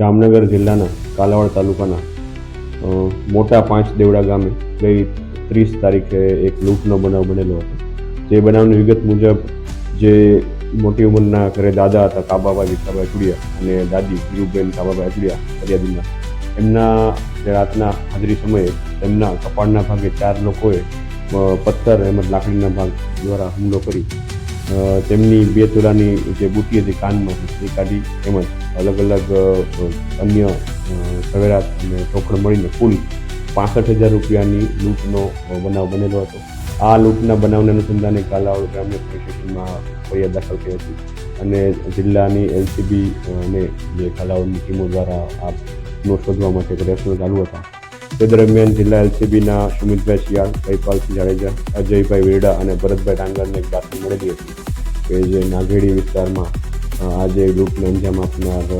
જામનગર જિલ્લાના કાલાવાડ તાલુકાના મોટા પાંચ દેવડા ગામે ગઈ ત્રીસ તારીખે એક લૂંટનો બનાવ બનેલો હતો. જે બનાવની વિગત મુજબ જે મોટી ઉંમરના ઘરે દાદા હતા, કાબાભાઈ વિઠાભાઈ ચુડિયા અને દાદી ધીરુબેન કાબાભાઈ ચુડિયા ફરિયાદીના એમના જે રાતના હાજરી સમયે તેમના કપાળના ભાગે ચાર લોકોએ પથ્થર એમજ લાકડીના ભાગ દ્વારા હુમલો કરી તેમની બે તોલાની જે બુટી હતી કાનમાં એ કાઢી તેમજ અલગ અલગ અન્ય સવેરા અને ચોખડ મળીને કુલ પાસઠ હજાર રૂપિયાની લૂંટનો બનાવ બનેલો હતો. આ લૂંટના બનાવને અનુસંધાને કાલાવડ ગ્રામ્ય પોલીસ ફરિયાદ દાખલ થઈ હતી અને જિલ્લાની એલસીબી અને જે કાલાવડની ટીમો દ્વારા આ નો શોધવા માટે પ્રયત્નો ચાલુ હતા. તે દરમિયાન જિલ્લા એલસીબીના સુમિતભાઈ શિયાળ જયપાલસિંહ જાડેજા અજયભાઈ વેરડા અને ભરતભાઈ ડાંગરને એક બાતમી મળેલી હતી કે જે નાગેડી વિસ્તારમાં આજે ગ્રુપને અંજામ આપનાર